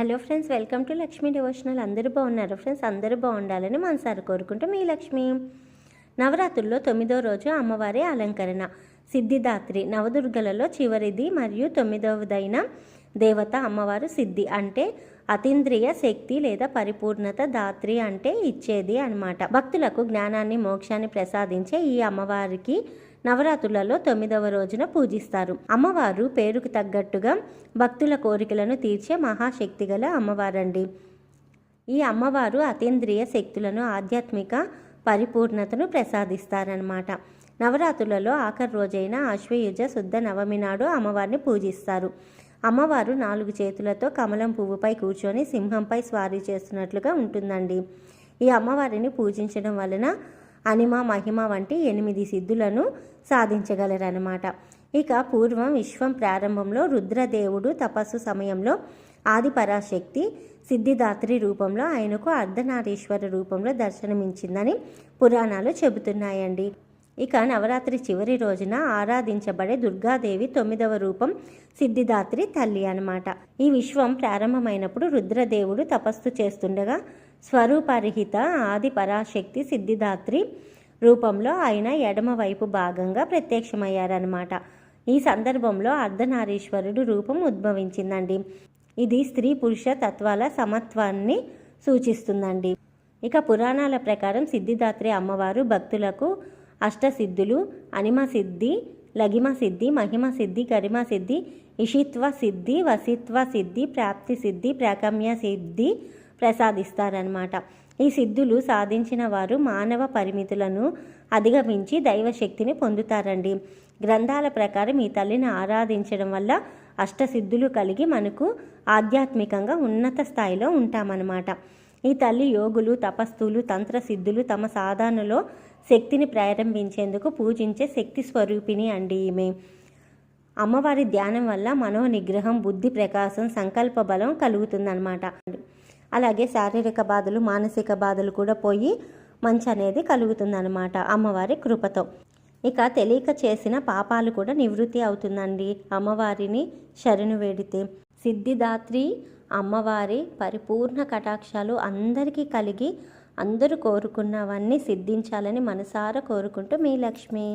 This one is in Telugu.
Hello friends welcome to Lakshmi devotional. అందరూ బాగున్నారు ఫ్రెండ్స్? అందరూ బాగుండాలని మనసారి కోరుకుంటూ మీ లక్ష్మి. నవరాత్రుల్లో తొమ్మిదో రోజు అమ్మవారి అలంకరణ. సిద్ధిదాత్రి నవదుర్గలలో చివరిది మరియు తొమ్మిదవదైన దేవత అమ్మవారు సిద్ధి అంటే అతీంద్రియ శక్తి లేదా పరిపూర్ణత దాత్రి అంటే ఇచ్చేది అన్నమాట. భక్తులకు జ్ఞానాన్ని మోక్షాన్ని ప్రసాదించే ఈ అమ్మవారికి నవరాత్రులలో తొమ్మిదవ రోజున పూజిస్తారు. అమ్మవారు పేరుకు తగ్గట్టుగా భక్తుల కోరికలను తీర్చే మహాశక్తి గల అమ్మవారండి. ఈ అమ్మవారు అతీంద్రియ శక్తులను ఆధ్యాత్మిక పరిపూర్ణతను ప్రసాదిస్తారనమాట నవరాత్రులలో ఆఖరి రోజైన అశ్వయుజ శుద్ధ నవమి నాడు అమ్మవారిని పూజిస్తారు. అమ్మవారు నాలుగు చేతులతో కమలం పువ్వుపై కూర్చొని సింహంపై స్వారీ చేస్తున్నట్లుగా ఉంటుందండి. ఈ అమ్మవారిని పూజించడం వలన అనిమ మహిమ వంటి ఎనిమిది సిద్ధులను సాధించగలరనమాట ఇక పూర్వం విశ్వం ప్రారంభంలో రుద్రదేవుడు తపస్సు సమయంలో ఆది పరాశక్తి సిద్ధిదాత్రి రూపంలో ఆయనకు అర్ధనారీశ్వర రూపంలో దర్శనమించిందని పురాణాలు చెబుతున్నాయండి. ఇక నవరాత్రి చివరి రోజున ఆరాధించబడే దుర్గాదేవి తొమ్మిదవ రూపం సిద్ధిదాత్రి తల్లి అనమాట ఈ విశ్వం ప్రారంభమైనప్పుడు రుద్రదేవుడు తపస్సు చేస్తుండగా స్వరూపరహిత ఆది పరాశక్తి సిద్ధిదాత్రి రూపంలో ఆయన ఎడమవైపు భాగంగా ప్రత్యక్షమయ్యారనమాట ఈ సందర్భంలో అర్ధనారీశ్వరుడు రూపం ఉద్భవించిందండి. ఇది స్త్రీ పురుష తత్వాల సమత్వాన్ని సూచిస్తుందండి. ఇక పురాణాల ప్రకారం సిద్ధిదాత్రి అమ్మవారు భక్తులకు అష్టసిద్ధులు అనిమ సిద్ధి లగిమ సిద్ధి మహిమ సిద్ధి గరిమ సిద్ధి ఇషిత్వ సిద్ధి వసిత్వ సిద్ధి ప్రాప్తి సిద్ధి ప్రాకమ్య సిద్ధి ప్రసాదిస్తారనమాట ఈ సిద్ధులు సాధించిన వారు మానవ పరిమితులను అధిగమించి దైవశక్తిని పొందుతారండి. గ్రంథాల ప్రకారం ఈ తల్లిని ఆరాధించడం వల్ల అష్టసిద్ధులు కలిగి మనకు ఆధ్యాత్మికంగా ఉన్నత స్థాయిలో ఉంటామన్నమాట. ఈ తల్లి యోగులు తపస్థులు తంత్రసిద్ధులు తమ సాధనలో శక్తిని ప్రారంభించేందుకు పూజించే శక్తి స్వరూపిణి అండి ఈమె. అమ్మవారి ధ్యానం వల్ల మనో నిగ్రహం బుద్ధి ప్రకాశం సంకల్ప బలం కలుగుతుందన్నమాట. అలాగే శారీరక బాధలు మానసిక బాధలు కూడా పోయి మంచి అనేది కలుగుతుందన్నమాట అమ్మవారి కృపతో. ఇక తెలియక చేసిన పాపాలు కూడా నివృత్తి అవుతుందండి అమ్మవారిని శరణు వేడితే. సిద్ధిదాత్రి అమ్మవారి పరిపూర్ణ కటాక్షాలు అందరికీ కలిగి అందరూ కోరుకున్నవన్నీ సిద్ధించాలని మనసారా కోరుకుంటూ మీ లక్ష్మి.